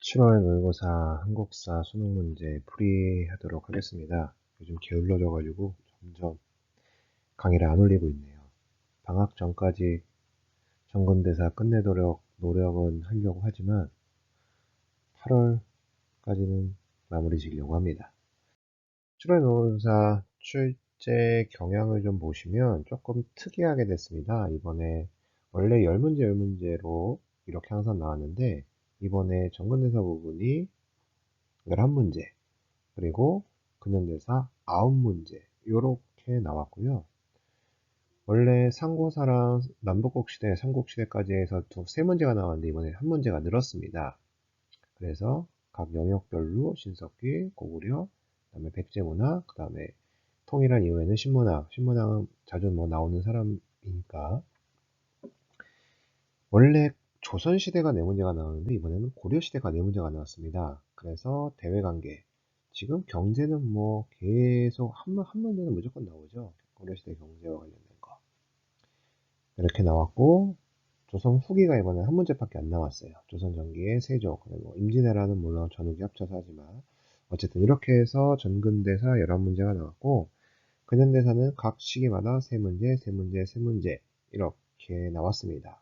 7월 모의고사 한국사 수능 문제 풀이하도록 하겠습니다. 요즘 게을러져가지고 점점 강의를 안 올리고 있네요. 방학 전까지 전근대사 끝내도록 노력은 하려고 하지만 8월까지는 마무리 지려고 합니다. 7월 모의고사 출제 경향을 좀 보시면 조금 특이하게 됐습니다. 이번에 원래 10문제 10문제로 이렇게 항상 나왔는데 이번에 정근대사 부분이 11문제, 그리고 근현대사 9문제, 이렇게 나왔고요. 원래 상고사랑 남북국시대, 삼국시대까지 해서 두, 세 문제가 나왔는데 이번에 한 문제가 늘었습니다. 그래서 각 영역별로 신석기, 고구려, 그 다음에 백제문화, 그 다음에 통일한 이후에는 신문학, 신문학은 자주 뭐 나오는 사람이니까 원래 조선시대가 네 문제가 나오는데 이번에는 고려시대가 네 문제가 나왔습니다. 그래서 대외관계 지금 경제는 뭐 계속 한, 한 문제는 무조건 나오죠. 고려시대 경제와 관련된 거 이렇게 나왔고 조선 후기가 이번에 한 문제밖에 안 나왔어요. 조선 전기의 세조 그리고 임진왜란은 물론 전후기 합쳐서 하지만 어쨌든 이렇게 해서 전근대사 11문제가 나왔고 근현대사는 각 시기마다 세 문제, 세 문제, 세 문제 이렇게 나왔습니다.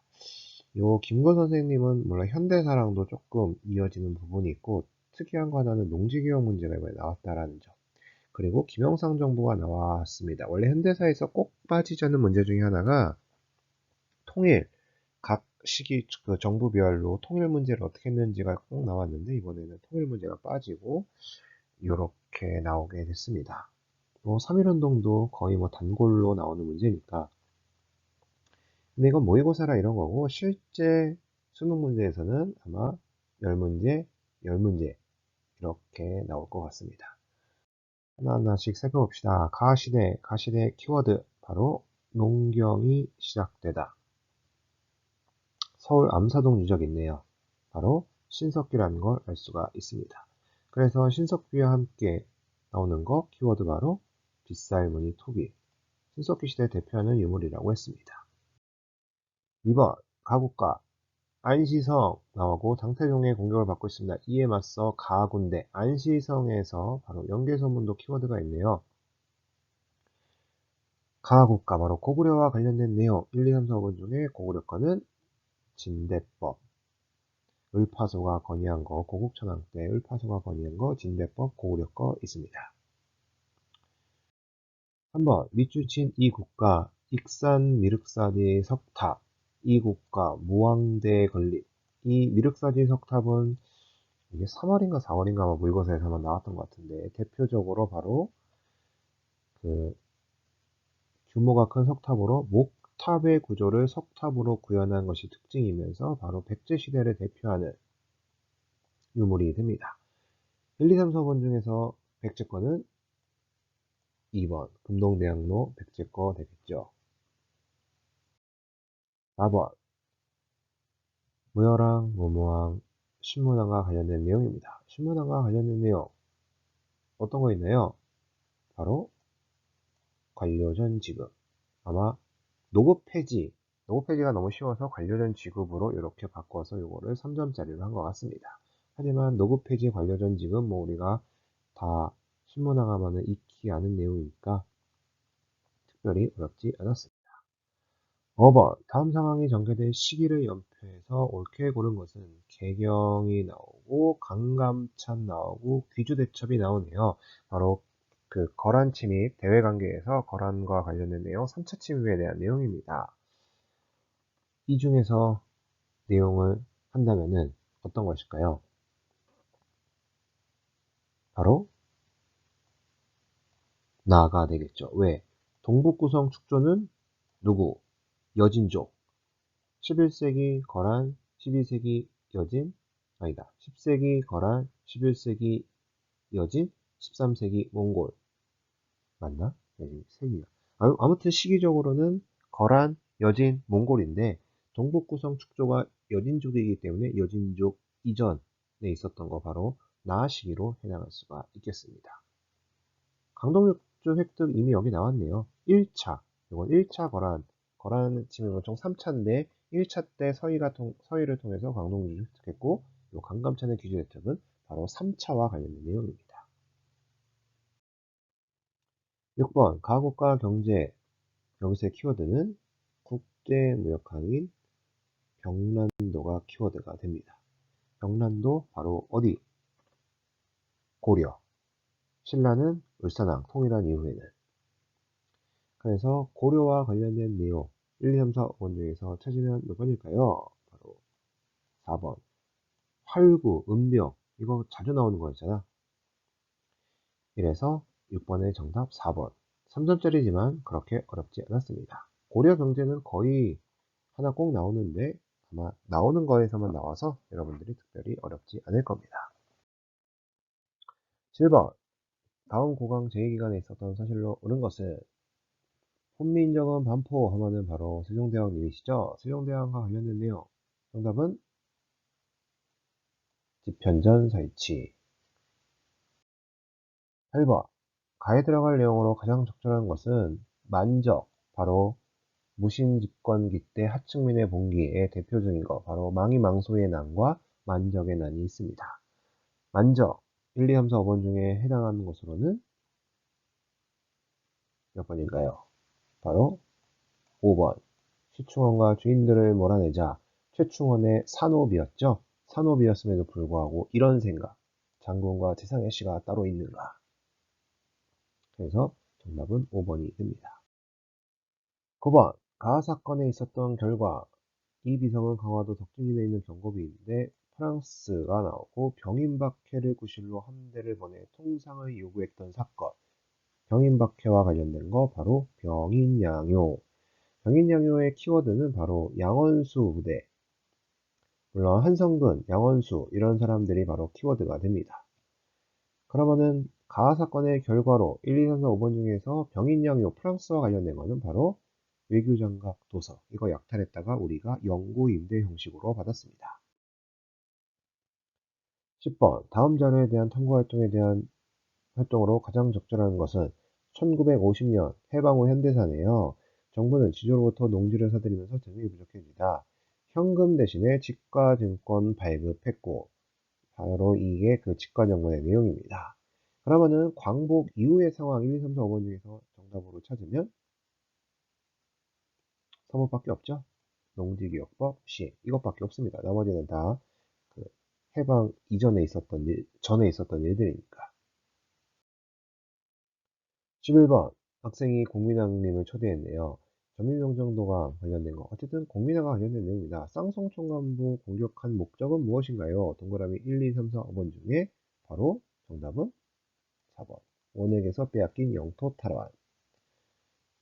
요 김건 선생님은 물론 현대사랑도 조금 이어지는 부분이 있고 특이한 거 하나는 농지개혁 문제가 이번에 나왔다라는 점. 그리고 김영상 정부가 나왔습니다. 원래 현대사에서 꼭 빠지지 않는 문제 중에 하나가 통일, 각 시기 그 정부별로 통일 문제를 어떻게 했는지가 꼭 나왔는데 이번에는 통일 문제가 빠지고 이렇게 나오게 됐습니다. 뭐 3.1운동도 거의 뭐 단골로 나오는 문제니까 근데 이건 모의고사라 이런 거고 실제 수능 문제에서는 아마 10문제, 10문제 이렇게 나올 것 같습니다. 하나하나씩 살펴봅시다. 가시대, 가시대 키워드 바로 농경이 시작되다. 서울 암사동 유적 있네요. 바로 신석기라는 걸 알 수가 있습니다. 그래서 신석기와 함께 나오는 거 키워드 바로 빗살무늬 토비 신석기 시대 대표하는 유물이라고 했습니다. 2번 가국가 안시성 나오고 장태종의 공격을 받고 있습니다. 이에 맞서 가군대 안시성에서 바로 연계소문도 키워드가 있네요. 가국가 바로 고구려와 관련된 내용 1, 2, 3, 4번 중에 고구려 거는 진대법 을파소가 건의한 거 고국천왕 때 을파소가 건의한 거 진대법 고구려 거 있습니다. 3번 밑줄친 이 국가 익산 미륵사리 석탑 이국가 무왕대 건립 이 미륵사지 석탑은 이게 3월인가 4월인가 아마 물거사에서만 나왔던 것 같은데 대표적으로 바로 그 규모가 큰 석탑으로 목탑의 구조를 석탑으로 구현한 것이 특징이면서 바로 백제 시대를 대표하는 유물이 됩니다. 1, 2, 3, 4번 중에서 백제거는 2번 금동대학로 백제거 되겠죠. 4번 무열왕, 무모왕, 신문왕과 관련된 내용입니다. 신문왕과 관련된 내용 어떤 거 있나요? 바로 관료전 지급 아마 노급 폐지 노급 폐지가 너무 쉬워서 관료전 지급으로 이렇게 바꿔서 이거를 3점짜리로 한 것 같습니다. 하지만 노급 폐지 관료전 지급 뭐 우리가 다 신문왕하면은 익히 아는 내용이니까 특별히 어렵지 않았습니다. 5번 다음 상황이 전개된 시기를 연표해서 옳게 고른 것은 개경이 나오고 강감찬 나오고 귀주대첩이 나오네요. 바로 그 거란 침입 대외 관계에서 거란과 관련된 내용 3차 침입에 대한 내용입니다. 이 중에서 내용을 한다면은 어떤 것일까요? 바로 나가 되겠죠. 왜? 동북구성 축조는 누구? 여진족 11세기 거란 12세기 여진 아니다 10세기 거란 11세기 여진 13세기 몽골 맞나? 네, 세기가 아무튼 시기적으로는 거란 여진 몽골인데 동북 구성 축조가 여진족이기 때문에 여진족 이전에 있었던 거 바로 나 시기로 해당할 수가 있겠습니다. 강동육조 획득 이미 여기 나왔네요. 1차 이건 1차 거란 거란 침입은 총 3차인데 1차 때 서희가 통, 서희를 통해서 광동주를 획득했고 이 강감찬의 기준 혜택은 바로 3차와 관련된 내용입니다. 6번 가국과 경제 여기서의 키워드는 국제무역항인 경란도가 키워드가 됩니다. 경란도 바로 어디? 고려. 신라는 울산항 통일한 이후에는 그래서 고려와 관련된 내용 1, 2, 3, 4, 5번 중에서 찾으면 몇 번일까요? 바로 4번 활구, 은병 이거 자주 나오는 거였잖아. 이래서 6번의 정답 4번 3점짜리지만 그렇게 어렵지 않았습니다. 고려 경제는 거의 하나 꼭 나오는데 아마 나오는 거에서만 나와서 여러분들이 특별히 어렵지 않을 겁니다. 7번 다음 고강 제2기간에 있었던 사실로 옳은 것은 혼민정음 반포 하면은 바로 세종대왕 일이시죠. 세종대왕과 관련된 내용 정답은 지편전 설치 8번 가에 들어갈 내용으로 가장 적절한 것은 만적 바로 무신집권기 때 하층민의 봉기의 대표 중인 거 바로 망이망소의 난과 만적의 난이 있습니다. 만적 1, 2, 3, 4, 5번 중에 해당하는 것으로는 몇 번일까요? 바로 5번. 최충원과 주인들을 몰아내자 최충원의 산업이었죠. 산업이었음에도 불구하고 이런 생각 장군과 태상의 씨가 따로 있는가? 그래서 정답은 5번이 됩니다. 9번. 가하 사건에 있었던 결과. 이 비성은 강화도 덕진이에 있는 경고비인데 프랑스가 나오고 병인박해를 구실로 함대를 보내 통상을 요구했던 사건 병인박해와 관련된 거 바로 병인양요 병인양요의 키워드는 바로 양원수 부대 물론 한성근, 양원수 이런 사람들이 바로 키워드가 됩니다. 그러면은 가하 사건의 결과로 1, 2, 3, 4, 5번 중에서 병인양요 프랑스와 관련된 거는 바로 외교장각 도서 이거 약탈했다가 우리가 영구 임대 형식으로 받았습니다. 10번 다음 자료에 대한 탐구 활동에 대한 활동으로 가장 적절한 것은 1950년 해방 후 현대사네요. 정부는 지주로부터 농지를 사들이면서 재능이 부족해지다. 현금 대신에 직과증권 발급했고 바로 이게 그 직과정권의 내용입니다. 그러면은 광복 이후의 상황 1, 2, 3, 4, 5번 중에서 정답으로 찾으면 3번밖에 없죠. 농지기억법 시 이것밖에 없습니다. 나머지는 다 그 해방 이전에 있었던 일, 전에 있었던 일들이니까. 11번 학생이 공민왕님을 초대했네요. 전민명정도가 관련된 거. 어쨌든 공민왕과 관련된 내용입니다. 쌍성총관부 공격한 목적은 무엇인가요? 동그라미 1, 2, 3, 4, 5번 중에 바로 정답은 4번. 원액에서 빼앗긴 영토 탈환.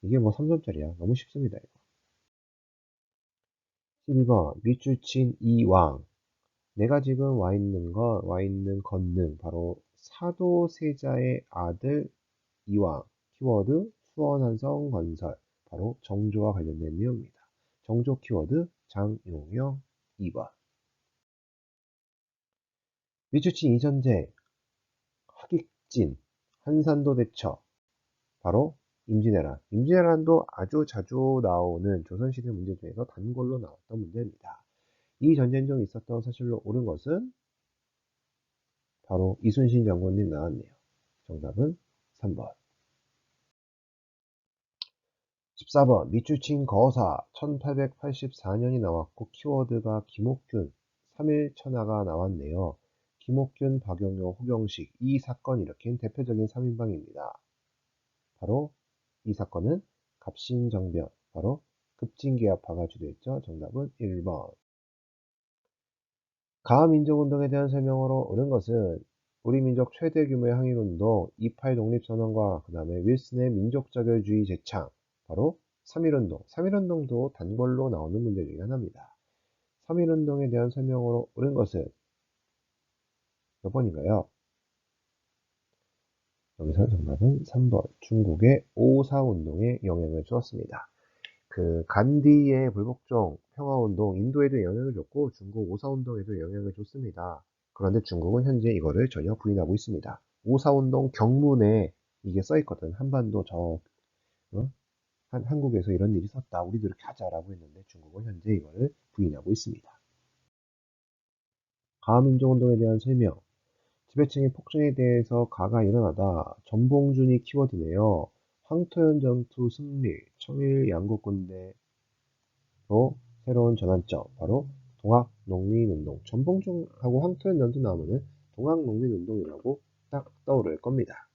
이게 뭐 3점짜리야. 너무 쉽습니다. 이거. 12번 밑줄친 이왕 내가 지금 와 있는 거, 와 있는 건능 바로 사도세자의 아들 이왕 키워드 수원한성 건설 바로 정조와 관련된 내용입니다. 정조 키워드 장용영 2번 밑줄친 이전제 하객진 한산도 대처 바로 임진왜란. 임진왜란도 아주 자주 나오는 조선시대 문제 중에서 단골로 나왔던 문제입니다. 이 전쟁 중 있었던 사실로 옳은 것은 바로 이순신 장군님 나왔네요. 정답은 3번. 14번 밑줄친 거사 1884년이 나왔고 키워드가 김옥균 3일 천하가 나왔네요. 김옥균, 박영효, 호경식 이 사건 일으킨 대표적인 3인방입니다. 바로 이 사건은 갑신정변, 바로 급진기압파가 주도했죠. 정답은 1번. 가민족운동에 대한 설명으로 옳은 것은 우리 민족 최대 규모의 항일운동, 28 독립선언과 그 다음에 윌슨의 민족자결주의 재창, 바로 3.1운동. 3.1운동도 단골로 나오는 문제 중에 하나입니다. 3.1운동에 대한 설명으로 옳은 것은 몇 번인가요? 여기서 정답은 3번 중국의 오사운동에 영향을 주었습니다. 그 간디의 불복종 평화운동 인도에도 영향을 줬고 중국 오사운동에도 영향을 줬습니다. 그런데 중국은 현재 이거를 전혀 부인하고 있습니다. 오사운동 경문에 이게 써있거든. 한반도 저 어? 한, 한국에서 이런 일이 있었다. 우리도 이렇게 하자라고 했는데 중국은 현재 이거를 부인하고 있습니다. 가민족운동에 대한 설명, 지배층의 폭증에 대해서 가가 일어나다, 전봉준이 키워드네요. 황토현 전투 승리, 청일 양국군대로 새로운 전환점, 바로 동학농민운동. 전봉준하고 황토현 전투 나오면은 동학농민운동이라고 딱 떠오를 겁니다.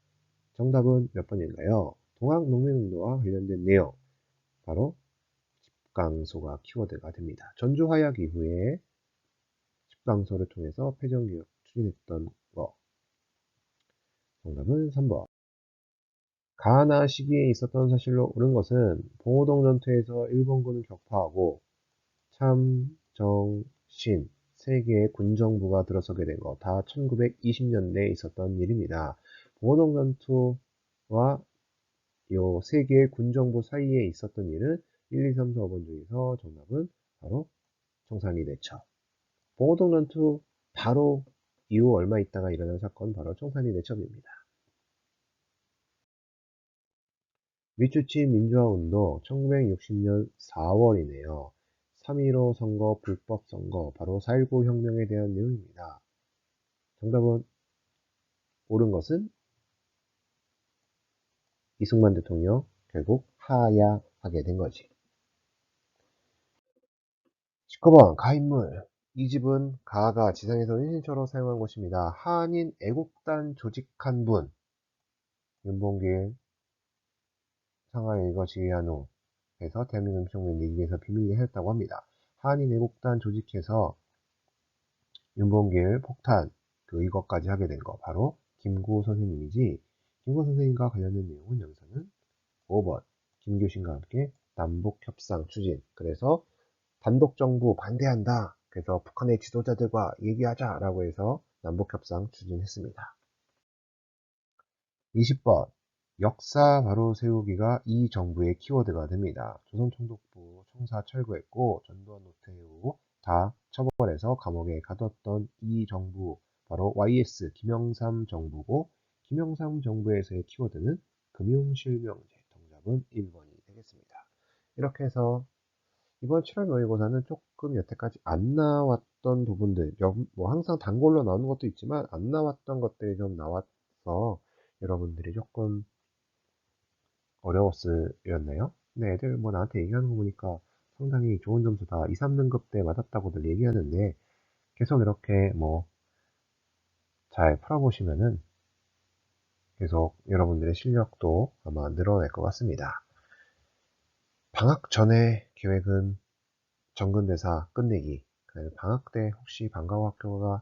정답은 몇 번일까요? 동학농민운동과 관련된 내용, 바로 집강소가 키워드가 됩니다. 전주화약 이후에 집강소를 통해서 패전개혁 추진했던 거. 정답은 3번. 가나 시기에 있었던 사실로 옳은 것은 봉오동 전투에서 일본군을 격파하고 참, 정, 신 세 개의 군정부가 들어서게 된거다 1920년대에 있었던 일입니다. 봉오동 전투와 요 세 개의 군 정부 사이에 있었던 일은 1, 2, 3, 4, 5번 중에서 정답은 바로 청산리 대첩. 봉오동 전투 바로 이후 얼마 있다가 일어난 사건 바로 청산리 대첩입니다. 미추치 민주화운동 1960년 4월이네요. 3.15 선거, 불법 선거, 바로 4.19 혁명에 대한 내용입니다. 정답은 옳은 것은 이승만 대통령 결국 하야하게 된 거지. 19번 가인물 이 집은 가가 지상에서 은신처로 사용한 곳입니다. 한인 애국단 조직한 분 윤봉길 상하이 이거 지휘한 후 해서 대한민국 음식물 내기에서 비밀리에 했다고 합니다. 한인 애국단 조직해서 윤봉길 폭탄 그 이것까지 하게 된 거 바로 김구 선생님이지 김구 선생님과 관련된 내용은 여기서는 5번 김교신과 함께 남북 협상 추진 그래서 단독 정부 반대한다 그래서 북한의 지도자들과 얘기하자라고 해서 남북 협상 추진했습니다. 20번 역사 바로 세우기가 이 정부의 키워드가 됩니다. 조선총독부 총사 철거했고 전두환 노태우 다 처벌해서 감옥에 가뒀던 이 정부 바로 YS 김영삼 정부고 김영삼 정부에서의 키워드는 금융실명제 정답은 1번이 되겠습니다. 이렇게 해서 이번 7월 모의고사는 조금 여태까지 안 나왔던 부분들, 뭐 항상 단골로 나오는 것도 있지만 안 나왔던 것들이 좀 나와서 여러분들이 조금 어려웠으였네요. 근데 애들 뭐 나한테 얘기하는 거 보니까 상당히 좋은 점수다. 2, 3등급 때 맞았다고들 얘기하는데 계속 이렇게 뭐 잘 풀어보시면은 계속 여러분들의 실력도 아마 늘어날 것 같습니다. 방학 전에 계획은 정근대사 끝내기. 방학 때 혹시 방과후 학교가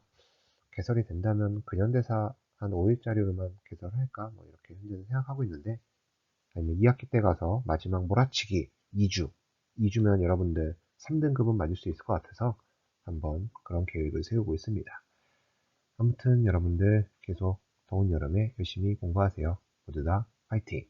개설이 된다면 근현대사 한 5일짜리로만 개설할까? 뭐 이렇게 현재는 생각하고 있는데 아니면 2학기 때 가서 마지막 몰아치기 2주. 2주면 여러분들 3등급은 맞을 수 있을 것 같아서 한번 그런 계획을 세우고 있습니다. 아무튼 여러분들 계속 더운 여름에 열심히 공부하세요. 모두 다 파이팅!